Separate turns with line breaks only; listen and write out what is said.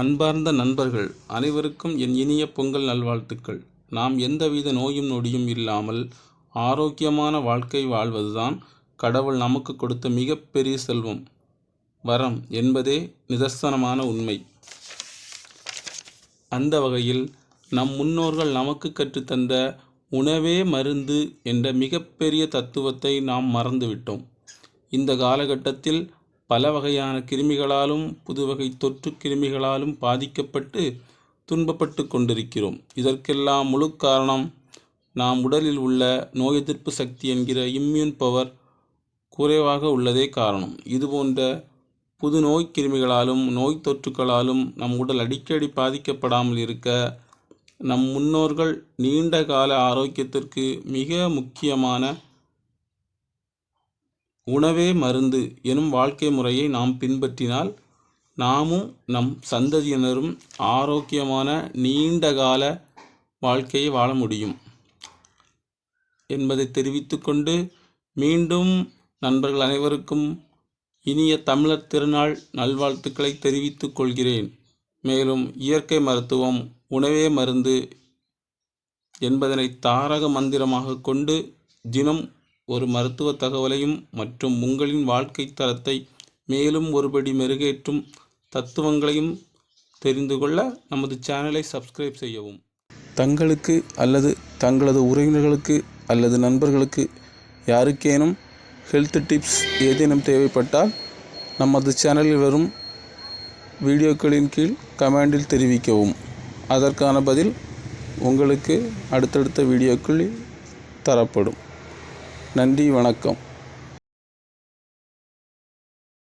அன்பார்ந்த நண்பர்கள் அனைவருக்கும் என் இனிய பொங்கல் நல்வாழ்த்துக்கள். நாம் எந்தவித நோயும் நொடியும் இல்லாமல் ஆரோக்கியமான வாழ்க்கை வாழ்வதுதான் கடவுள் நமக்கு கொடுத்த மிகப்பெரிய செல்வம். வரம் என்பதே நிதர்சனமான உண்மை. அந்த வகையில் நம் முன்னோர்கள் நமக்கு கற்றுத்தந்த உணவே மருந்து என்ற மிகப்பெரிய தத்துவத்தை நாம் மறந்துவிட்டோம். இந்த காலகட்டத்தில் பல வகையான கிருமிகளாலும் புதுவகை தொற்று கிருமிகளாலும் பாதிக்கப்பட்டு துன்பப்பட்டு கொண்டிருக்கிறோம். இதற்கெல்லாம் முழு காரணம் நாம் உடலில் உள்ள நோய் எதிர்ப்பு சக்தி என்கிற இம்யூன் பவர் குறைவாக உள்ளதே காரணம். இதுபோன்ற புது நோய் கிருமிகளாலும் நோய் தொற்றுக்களாலும் நம் உடல் அடிக்கடி பாதிக்கப்படாமல் இருக்க நம் முன்னோர்கள் நீண்ட கால ஆரோக்கியத்திற்கு மிக முக்கியமான உணவே மருந்து எனும் வாழ்க்கை முறையை நாம் பின்பற்றினால் நாமும் நம் சந்ததியினரும் ஆரோக்கியமான நீண்ட கால வாழ்க்கையை வாழ முடியும். என்பதை தெரிவித்துக்கொண்டு மீண்டும் நண்பர்கள் அனைவருக்கும் இனிய தமிழர் திருநாள் நல்வாழ்த்துக்களை தெரிவித்துக் கொள்கிறேன். மேலும் இயற்கை மருத்துவம் உணவே மருந்து என்பதனை தாரக மந்திரமாக கொண்டு தினம் ஒரு மருத்துவ தகவலையும் மற்றும் உங்களின் வாழ்க்கை தரத்தை மேலும் ஒருபடி மெருகேற்றும் தத்துவங்களையும் தெரிந்து கொள்ள நமது சேனலை சப்ஸ்கிரைப் செய்யவும். தங்களுக்கு அல்லது தங்களது உறவினர்களுக்கு அல்லது நண்பர்களுக்கு யாருக்கேனும் ஹெல்த் டிப்ஸ் ஏதேனும் தேவைப்பட்டால் நமது சேனலில் வரும் வீடியோக்களின் கீழ் கமெண்டில் தெரிவிக்கவும். அதற்கான பதில் உங்களுக்கு அடுத்தடுத்த வீடியோக்களில் தரப்படும். நன்றி வணக்கம்.